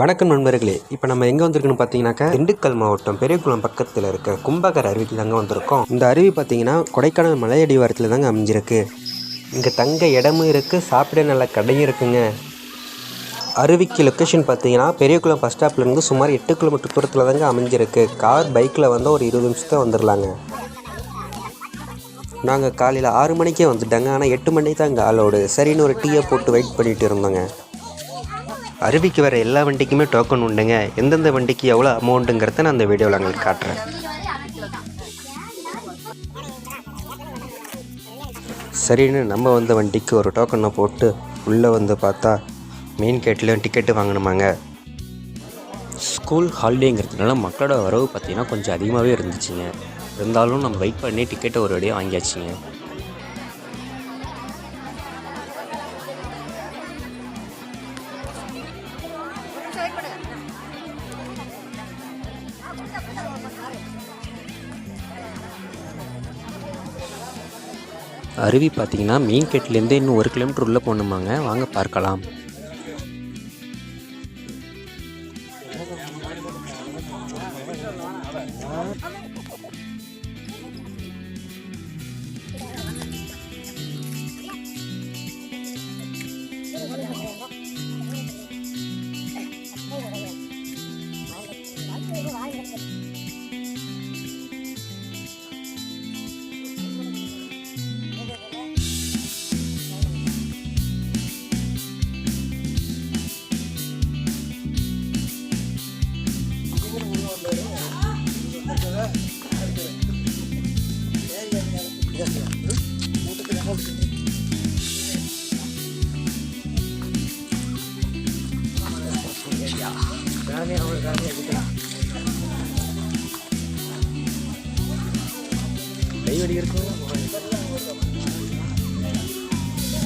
வணக்கம் நண்பர்களே. இப்போ நம்ம எங்கே வந்திருக்குன்னு பார்த்தீங்கன்னாக்கா திண்டுக்கல் மாவட்டம் பெரியகுளம் பக்கத்தில் இருக்க கும்பகர் அருவிக்கு தாங்க வந்திருக்கோம். இந்த அருவி பார்த்தீங்கன்னா கொடைக்கானல் மலையடிவாரத்தில் தாங்க அமைஞ்சிருக்கு. இங்கே தங்க இடமும் இருக்குது சாப்பிட நல்ல கடையும் இருக்குங்க. அருவிக்கு லொக்கேஷன் பார்த்தீங்கன்னா பெரியகுளம் பஸ் ஸ்டாப்லேருந்து சுமார் எட்டு கிலோமீட்டர் தூரத்தில் தாங்க அமைஞ்சிருக்கு. கார் பைக்கில் வந்து ஒரு இருபது நிமிஷத்தை வந்துடலாங்க நாங்கள் காலையில் ஆறு மணிக்கே வந்துட்டாங்க ஆனால் எட்டு மணிக்கு தான் இங்கே ஆளோடு சரின்னு ஒரு டீயை போட்டு வெயிட் பண்ணிகிட்டு இருந்தோங்க. அருவிக்கு வர எல்லா வண்டிக்குமே டோக்கன் உண்டுங்க. எந்தெந்த வண்டிக்கு எவ்வளோ அமௌண்ட்டுங்கிறத நான் அந்த வீடியோவில் உங்களுக்கு காட்டுறேன். சரின்னு நம்ம வந்த வண்டிக்கு ஒரு டோக்கனை போட்டு உள்ளே வந்து பார்த்தா மெயின் கேட்லேயும் டிக்கெட்டு வாங்கணுமாங்க. ஸ்கூல் ஹாலிடேங்கிறதுனால மக்களோட வரவு பார்த்திங்கன்னா கொஞ்சம் அதிகமாகவே இருந்துச்சுங்க. இருந்தாலும் நம்ம வெயிட் பண்ணி டிக்கெட்டை ஒரு வழியாக வாங்கியாச்சுங்க. அருவி பார்த்தீங்கன்னா மீன்கெட்லேருந்து இன்னும் ஒரு கிலோமீட்டர் உள்ளே போகணுமாங்க. வாங்க பார்க்கலாம்.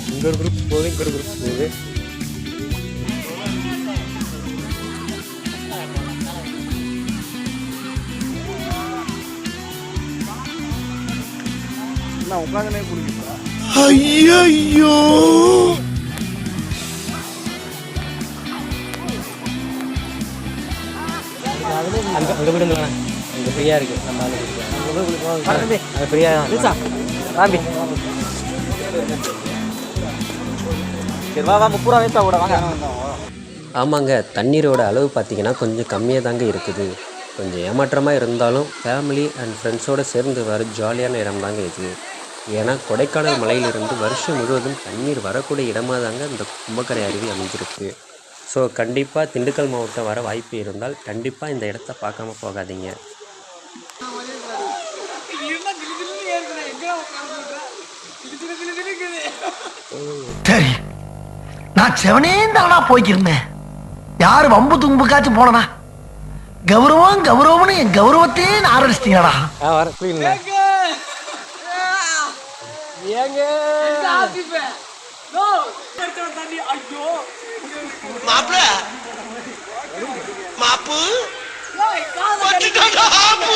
இங்கே ஒரு குரூப் போகுது இங்கே ஒரு குரூப் போகுது அங்கே அங்கே விடுங்களேன் அங்கே ஃப்ரீயாக இருக்குது நம்ம ஆளு அது ஃப்ரீயாக தான் ராம்பி சரி வா வா முப்பூரா வைப்பா கூட வாங்க. ஆமாங்க தண்ணீரோட அளவு பார்த்தீங்கன்னா கொஞ்சம் கம்மியாக தாங்க இருக்குது. கொஞ்சம் ஏமாற்றமாக இருந்தாலும் ஃபேமிலி அண்ட் ஃப்ரெண்ட்ஸோடு சேர்ந்து வர ஜாலியான இடம் தாங்க இது. ஏன்னா கொடைக்கானல் மலையிலிருந்து வருஷம் முழுவதும் தண்ணீர் வரக்கூடிய இடமாக தாங்க இந்த கும்பக்கரை அருவி அமைஞ்சிருக்கு. ஸோ கண்டிப்பாக திண்டுக்கல் மாவட்டம் வர வாய்ப்பு இருந்தால் கண்டிப்பாக இந்த இடத்த பார்க்காம போகாதீங்க. சரி. நான் செவனே தானா போய்க்கிருந்தேன். யாரு வம்பு தும்புக்காச்சும் போனனா? கௌரவம் கௌரவம்னு என் கௌரவத்தையே ஆரம்பிச்சிட்டீங்களா ஆ வர புரியல மாப்பிள மாப்பு வந்துட்டான்டா, ஆப்பு.